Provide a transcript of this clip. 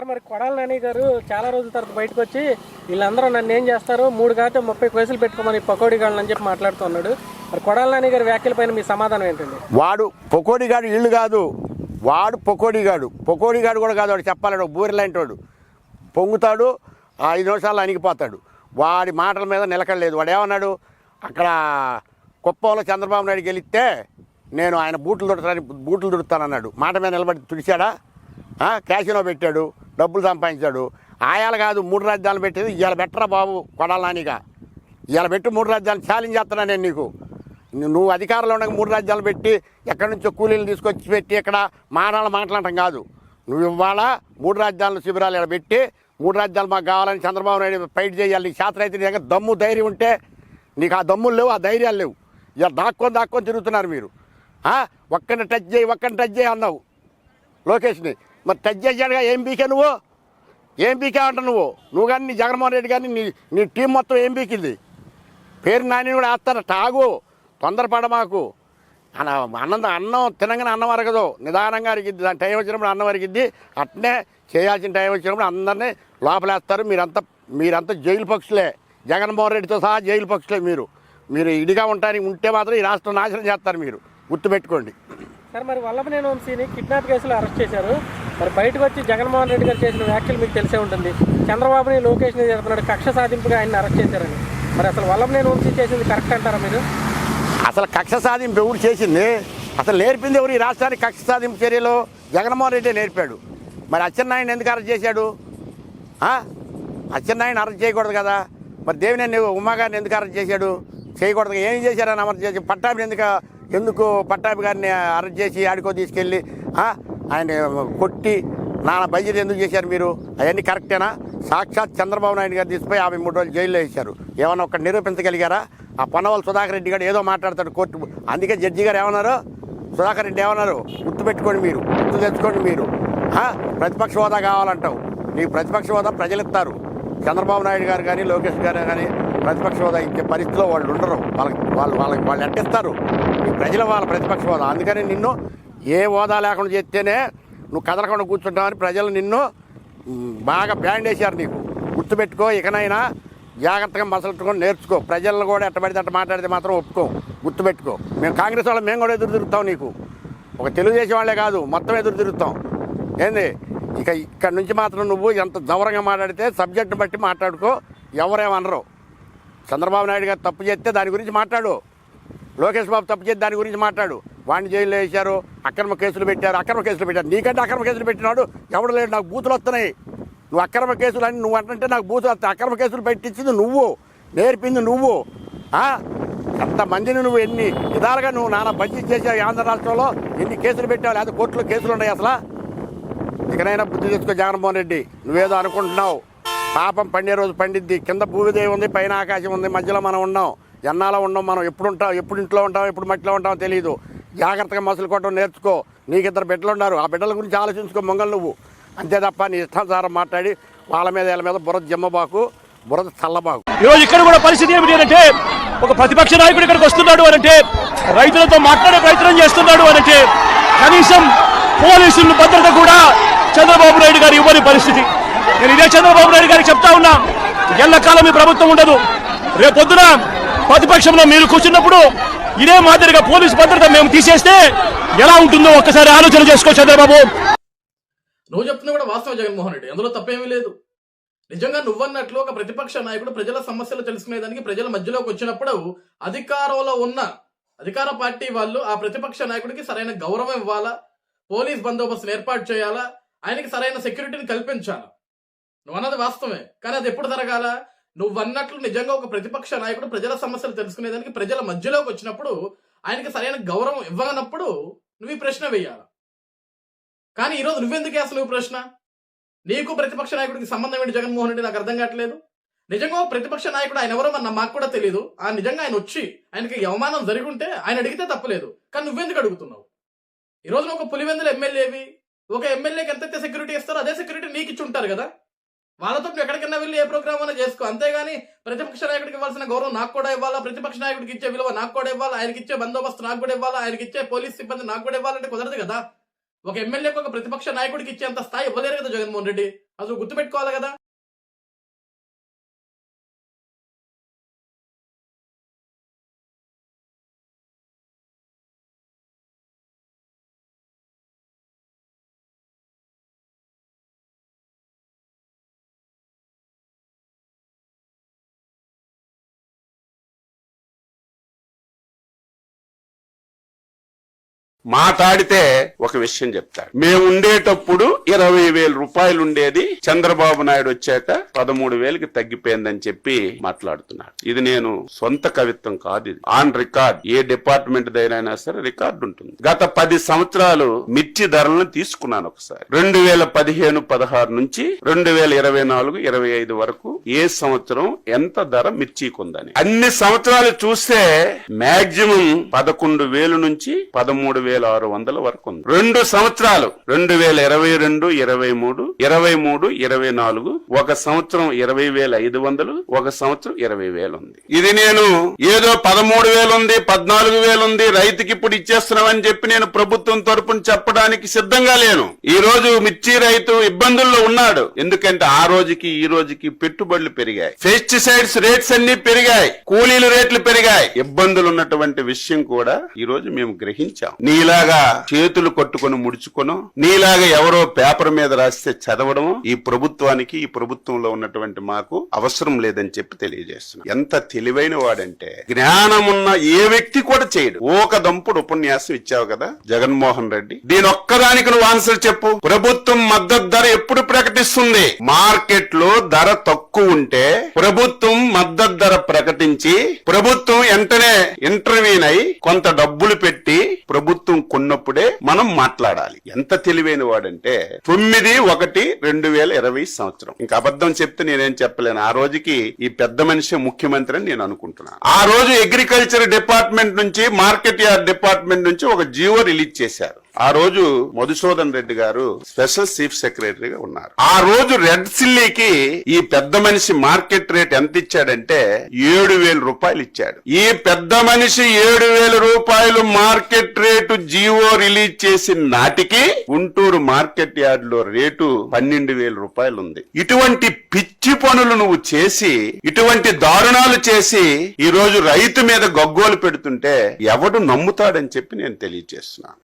Sir మరి కొడాల నాని గారు చాలా రోజుల తర్వాత బయటకు వచ్చి వీళ్ళందరూ నన్ను ఏం చేస్తారు? మూడు కాకపోతే ముప్పై కేసులు పెట్టుకోమని పకోడీ గాళ్ళని అని చెప్పి మాట్లాడుతున్నాడు మరి కొడాల నాని గారి వ్యాఖ్యల పైన మీ సమాధానం ఏంటండి? వాడు పొకోడిగాడు ఇల్లు కాదు. వాడు పొకోడిగాడు పొకోడిగాడు కూడా కాదు వాడు చెప్పాలడు బూరి లాంటి వాడు. పొంగుతాడు ఐదు నిమిషాలు అణిగిపోతాడు. వాడి మాటల మీద నిలకడలేదు. వాడు ఏమన్నాడు? అక్కడ కుప్పంలో చంద్రబాబు నాయుడు గెలిస్తే నేను ఆయన బూట్లు దుడతాను బూట్లు దుడుతానన్నాడు. మాట మీద నిలబడి తుడిచాడా? ఆ, క్యాసినో పెట్టాడు. డబ్బులు సంపాదించాడు. ఆయాలు కాదు మూడు రాజ్యాలు పెట్టేది. ఇవాళ బెట్టరా బాబు కొడాలనిగా ఇవాళ పెట్టి మూడు రాజ్యాలు. ఛాలెంజ్ చేస్తున్నా నేను నీకు. నువ్వు అధికారంలో ఉండగా మూడు రాజ్యాలు పెట్టి ఎక్కడి నుంచో కూలీలు తీసుకొచ్చి పెట్టి ఇక్కడ మానాలు మాట్లాడటం కాదు. నువ్వు ఇవాళ మూడు రాజ్యాల శిబిరాలు ఇక్కడ పెట్టి మూడు రాజ్యాలు మాకు కావాలని చంద్రబాబు నాయుడు ఫైట్ చేయాలి. నీకు శాస్త్ర అయితే నీ దగ్గర దమ్ము ధైర్యం ఉంటే నీకు ఆ దమ్ములు లేవు ఆ ధైర్యాలు లేవు. ఇక దాక్కొని దాక్కొని తిరుగుతున్నారు మీరు. ఒక్కడిని టచ్ చేయి ఒక్కడిని టచ్ చేయి అన్నావు. లోకేష్ని. మరి టచ్ చేశాడుగా ఏం పీకే నువ్వు? ఏం పీకే అంట నువ్వు. నువ్వు కానీ నీ జగన్మోహన్ రెడ్డి కానీ నీ నీ టీం మొత్తం ఏం పీకింది పేరు నాని కూడా వేస్తారు? తాగు. తొందరపడ మాకు. అన్న అన్నం అన్నం తినగానే అన్నం అరగదు. నిదానంగా అరిగిద్ది. దాని టైం వచ్చినప్పుడు అన్నం అరిగిద్ది. అట్నే చేయాల్సిన టైం వచ్చినప్పుడు అందరినీ లోపలేస్తారు. మీరంతా మీరంతా జైలు పక్షులే. జగన్మోహన్ రెడ్డితో సహా జైలు పక్షులే మీరు. మీరు ఇడిగా ఉంటానికి ఉంటే మాత్రం ఈ రాష్ట్రం నాశనం చేస్తారు మీరు. గుర్తుపెట్టుకోండి. సార్ మరి వల్లభనేని వంశీని కిడ్నాప్ కేసులో అరెస్ట్ చేశారు. మరి బయటకు వచ్చి జగన్మోహన్ రెడ్డి గారు చేసిన వ్యాఖ్యలు మీకు తెలిసే ఉంటుంది. చంద్రబాబుని లోకేష్ని చెప్తున్నాడు కక్ష సాధింపుగా ఆయన అరెస్ట్ చేశారని. మరి అసలు వల్లభనేని వంశీ చేసింది కరెక్ట్ అంటారా మీరు? అసలు కక్ష సాధింపు ఎవరు చేసింది? అసలు నేర్పింది ఎవరు ఈ రాష్ట్రానికి కక్ష సాధింపు చర్యలో? జగన్మోహన్ రెడ్డి నేర్పాడు. మరి అచ్చెన్నాయుడు ఎందుకు అరెస్ట్ చేశాడు? అచ్చెన్నాయుడు అరెస్ట్ చేయకూడదు కదా. మరి దేవినేని ఉమాగారిని ఎందుకు అరెస్ట్ చేశాడు? చేయకూడదు ఏం చేశారని అమర్ చేసి? పట్టాభిని ఎందుకు ఎందుకు పట్టాభి గారిని అరెస్ట్ చేసి ఆడికో తీసుకెళ్ళి ఆయన కొట్టి నాన్న బడ్జెట్ ఎందుకు చేశారు మీరు? అవన్నీ కరెక్టేనా సాక్షాత్ చంద్రబాబు నాయుడు గారు తీసుకుపోయి యాభై మూడు రోజులు జైల్లో వేశారు. ఏమన్నా ఒక నిరూపించగలిగారా? ఆ పొన్నవాళ్ళు సుధాకర్ రెడ్డి గారు ఏదో మాట్లాడతాడు కోర్టు. అందుకే జడ్జి గారు ఏమన్నారు? సుధాకర్ రెడ్డి ఏమన్నారు? గుర్తుపెట్టుకోండి మీరు గుర్తు తెచ్చుకోండి మీరు. ప్రతిపక్ష హోదా కావాలంటావు. నీకు ప్రతిపక్ష హోదా ప్రజలు ఇస్తారు. చంద్రబాబు నాయుడు గారు కానీ లోకేష్ గారు కానీ ప్రతిపక్ష హోదా ఇచ్చే పరిస్థితిలో వాళ్ళు ఉండరు. వాళ్ళకి వాళ్ళు వాళ్ళకి వాళ్ళు ఎట్టిస్తారు ఈ ప్రజల వాళ్ళ ప్రతిపక్ష హోదా. అందుకని నిన్ను ఏ హోదా లేకుండా చేస్తేనే నువ్వు కదలకుండా కూర్చుంటావని ప్రజలు నిన్ను బాగా బ్యాండ్ వేశారు నీకు. గుర్తుపెట్టుకో ఇకనైనా జాగ్రత్తగా మసలుట్టుకొని నేర్చుకో. ప్రజలను కూడా ఎట్టబడితే అట్ట మాట్లాడితే మాత్రం ఒప్పుకో. గుర్తుపెట్టుకో. మేము కాంగ్రెస్ వాళ్ళు మేము కూడా ఎదురు తిరుగుతాం నీకు. ఒక తెలుగుదేశం వాళ్ళే కాదు మొత్తం ఎదురు తిరుగుతాం. ఏంది? ఇక ఇక్కడ నుంచి మాత్రం నువ్వు ఎంత దౌరంగా మాట్లాడితే సబ్జెక్ట్ని బట్టి మాట్లాడుకో. ఎవరేమనరు. చంద్రబాబు నాయుడు గారు తప్పు చేస్తే దాని గురించి మాట్లాడు. లోకేష్ బాబు తప్పు చేస్తే దాని గురించి మాట్లాడు. వాడిని జైల్లో వేశారు అక్రమ కేసులు పెట్టారు అక్రమ కేసులు పెట్టారు. నీకంటే అక్రమ కేసులు పెట్టినాడు ఎవడు లేడు నాకు బూతులు వస్తున్నాయి. నువ్వు అక్రమ కేసులు అని నువ్వు అంటే నాకు బూతులు వస్తాయి. అక్రమ కేసులు పెట్టించింది నువ్వు నేర్పింది నువ్వు. ఎంతమందిని నువ్వు ఎన్ని విధాలుగా నువ్వు నానా బడ్జెట్ చేసావు ఆంధ్ర రాష్ట్రంలో? ఎన్ని కేసులు పెట్టావు? లేదా కోర్టులో కేసులు ఉన్నాయి అసలు? ఇకనైనా బుద్ధి తెచ్చుకో జగన్మోహన్ రెడ్డి నువ్వేదో అనుకుంటున్నావు. పాపం పండే రోజు పండిద్ది. కింద భూమిదేవి ఉంది పైన ఆకాశం ఉంది మధ్యలో మనం ఉన్నాం. ఎన్నాలో ఉన్నాం మనం. ఎప్పుడు ఉంటాం? ఎప్పుడు ఇంట్లో ఉంటాం? ఎప్పుడు మట్టిలో ఉంటామో తెలియదు జాగ్రత్తగా మసలు కొట్టడం నేర్చుకో. నీకు ఇద్దరు బిడ్డలు ఉన్నారు ఆ బిడ్డల గురించి ఆలోచించుకో మొంగలు నువ్వు. అంతే తప్ప నీ ఇష్టానుసారం మాట్లాడి వాళ్ళ మీద వీళ్ళ మీద బురద జమ్మబాకు బురద చల్లబాకు. ఈరోజు ఇక్కడ కూడా పరిస్థితి ఏమిటి అంటే ఒక ప్రతిపక్ష నాయకుడు ఇక్కడికి వస్తున్నాడు అనంటే రైతులతో మాట్లాడే ప్రయత్నం చేస్తున్నాడు అనంటే కనీసం పోలీసులు భద్రత కూడా చంద్రబాబు నాయుడు గారు ఇవ్వని పరిస్థితి. నేను ఇదే చంద్రబాబు నాయుడు గారికి చెప్తా ఉన్నా. ఎల్లకాలం ఈ ప్రభుత్వం ఉండదు. రేపొద్దున ప్రతిపక్షంలో మీరు కూర్చున్నప్పుడు ఇదే మాదిరిగా పోలీసు భద్రత మేము తీసేస్తే ఎలా ఉంటుందో ఒక్కసారి ఆలోచన చేసుకో చంద్రబాబు. నువ్వు చెప్తున్నా కూడా వాస్తవం జగన్మోహన్ రెడ్డి. అందులో తప్పేమీ లేదు. నిజంగా నువ్వన్నట్లు ఒక ప్రతిపక్ష నాయకుడు ప్రజల సమస్యలు తెలుసుకునేదానికి ప్రజల మధ్యలోకి వచ్చినప్పుడు అధికారంలో ఉన్న అధికార పార్టీ వాళ్ళు ఆ ప్రతిపక్ష నాయకుడికి సరైన గౌరవం ఇవ్వాలా? పోలీస్ బందోబస్తును ఏర్పాటు చేయాలా? ఆయనకి సరైన సెక్యూరిటీని కల్పించాలా? నువ్వు అన్నది వాస్తవమే. కానీ అది ఎప్పుడు జరగాల? నువ్వు అన్నట్లు నిజంగా ఒక ప్రతిపక్ష నాయకుడు ప్రజల సమస్యలు తెలుసుకునేదానికి ప్రజల మధ్యలోకి వచ్చినప్పుడు ఆయనకి సరైన గౌరవం ఇవ్వనప్పుడు నువ్వు ఈ ప్రశ్న వేయాలి. కానీ ఈరోజు నువ్వెందుకు అసలు నువ్వు ప్రశ్న? నీకు ప్రతిపక్ష నాయకుడికి సంబంధం ఏంటి జగన్మోహన్ రెడ్డి? నాకు అర్థం కావట్లేదు. నిజంగా ప్రతిపక్ష నాయకుడు ఆయన ఎవరో మన మాకు కూడా తెలియదు ఆ నిజంగా ఆయన వచ్చి ఆయనకి అవమానం జరిగి ఉంటే ఆయన అడిగితే తప్పలేదు. కానీ నువ్వెందుకు అడుగుతున్నావు? ఈ రోజు నువ్వు ఒక పులివెందుల ఎమ్మెల్యేవి ఒక ఎమ్మెల్యేకి ఎంతైతే సెక్యూరిటీ ఇస్తారో అదే సెక్యూరిటీ నీకు ఇచ్చి ఉంటారు కదా? వాళ్ళతో ఎక్కడికైనా వెళ్ళి ఏ ప్రోగ్రామ్ అయినా చేసుకో. అంతేగాని ప్రతిపక్ష నాయకుడికి ఇవ్వాల్సిన గౌరవం నాకు కూడా ఇవ్వాలా? ప్రతిపక్ష నాయకుడికి ఇచ్చే విలువ నాకు కూడా ఇవ్వాలి? ఆయనకి ఇచ్చే బందోబస్తు నాకు కూడా ఇవ్వాలా? ఆయనకి ఇచ్చే పోలీస్ సిబ్బంది నాకు కూడా ఇవ్వాలంటే కుదరదు కదా? ఒక ఎమ్మెల్యేకి ఒక ప్రతిపక్ష నాయకుడికి ఇచ్చేంత స్థాయి ఇవ్వలేరు కదా జగన్మోహన్ రెడ్డి. అసలు గుర్తుపెట్టుకోవాలి కదా? మాట్లాడితే ఒక విషయం చెప్తాడు. మేము ఉండేటప్పుడు ఇరవై వేల రూపాయలు ఉండేది. చంద్రబాబు నాయుడు వచ్చాక పదమూడు వేలకి తగ్గిపోయిందని చెప్పి మాట్లాడుతున్నాడు. ఇది నేను సొంత కవిత్వం కాదు ఇది. ఆన్ రికార్డ్ ఏ డిపార్ట్మెంట్ అయినా సరే రికార్డు ఉంటుంది. గత పది సంవత్సరాలు మిర్చి ధరలను తీసుకున్నాను ఒకసారి. రెండు వేల పదిహేను పదహారు నుంచి రెండు వేల ఇరవై నాలుగు ఇరవై ఐదు వరకు ఏ సంవత్సరం ఎంత ధర మిర్చికి ఉందని. అన్ని సంవత్సరాలు చూస్తే మాక్సిమం పదకొండు వేలు నుంచి పదమూడు వేల ఆరు వందల వరకు ఉంది. రెండు సంవత్సరాలు రెండు వేల ఇరవై రెండు ఇరవై మూడు ఇరవై మూడు ఇరవై నాలుగు ఒక సంవత్సరం ఇరవై వేల ఐదు వందలు ఒక సంవత్సరం ఇరవై వేలు ఉంది ఇది నేను ఏదో పదమూడు వేలు ఉంది పద్నాలుగు వేలు ఉంది రైతుకి ఇప్పుడు ఇచ్చేస్తున్నామని చెప్పి నేను ప్రభుత్వం తరపున చెప్పడానికి సిద్ధంగా లేను. ఈ రోజు మిర్చి రైతు ఇబ్బందుల్లో ఉన్నాడు. ఎందుకంటే ఆ రోజుకి ఈ రోజుకి పెట్టుబడులు పెరిగాయి. పెస్టిసైడ్స్ రేట్స్ అన్ని పెరిగాయి. కూలీల రేట్లు పెరిగాయి. ఇబ్బందులు ఉన్నటువంటి విషయం కూడా ఈ రోజు మేము గ్రహించాం. నీలాగా చేతులు కొట్టుకొని ముడుచుకోను నీలాగా ఎవరో పేపర్ మీద రాస్తే చదవడం ఈ ప్రభుత్వానికి ఈ ప్రభుత్వంలో ఉన్నటువంటి మాకు అవసరం లేదని చెప్పి తెలియజేస్తున్నాం. ఎంత తెలివైన వాడంటే జ్ఞానమున్న ఏ వ్యక్తి కూడా చేయడు. ఓక దంపుడు ఉపన్యాసం ఇచ్చావు కదా జగన్మోహన్ రెడ్డి. దీని ఒక్కదానికి నువ్వు ఆన్సర్ చెప్పు. ప్రభుత్వం మద్దతు ధర ఎప్పుడు ప్రకటిస్తుంది? మార్కెట్లో ధర తక్కువ ఉంటే ప్రభుత్వం మద్దతు ధర ప్రకటించి ప్రభుత్వం వెంటనే ఇంటర్వ్యూన్ అయి కొంత డబ్బులు పెట్టి ప్రభుత్వం కొన్నప్పుడే మనం మాట్లాడాలి. ఎంత తెలివైన వాడంటే తొమ్మిది ఒకటి రెండు వేల ఇరవై సంవత్సరం. ఇంకా అబద్ధం చెప్తే నేనేం చెప్పలేను. ఆ రోజుకి ఈ పెద్ద మనిషి ముఖ్యమంత్రి అని నేను అనుకుంటున్నాను ఆ రోజు అగ్రికల్చర్ డిపార్ట్మెంట్ నుంచి మార్కెట్ యార్డ్ డిపార్ట్మెంట్ నుంచి ఒక జియో రిలీజ్ చేశారు. ఆ రోజు మధుసూదన్ రెడ్డి గారు స్పెషల్ చీఫ్ సెక్రటరీగా ఉన్నారు. ఆ రోజు రెడ్ సిల్లీకి ఈ పెద్ద మనిషి మార్కెట్ రేట్ ఎంత ఇచ్చాడంటే ఏడు వేల రూపాయలు ఇచ్చాడు. ఈ పెద్ద మనిషి ఏడు వేల రూపాయలు మార్కెట్ రేటు జీవో రిలీజ్ చేసిన నాటికి గుంటూరు మార్కెట్ యార్డ్లో రేటు పన్నెండు వేల రూపాయలు ఉంది ఇటువంటి పిచ్చి పనులు నువ్వు చేసి ఇటువంటి దారుణాలు చేసి ఈ రోజు రైతు మీద గగ్గోలు పెడుతుంటే ఎవడు నమ్ముతాడని చెప్పి నేను తెలియజేస్తున్నాను.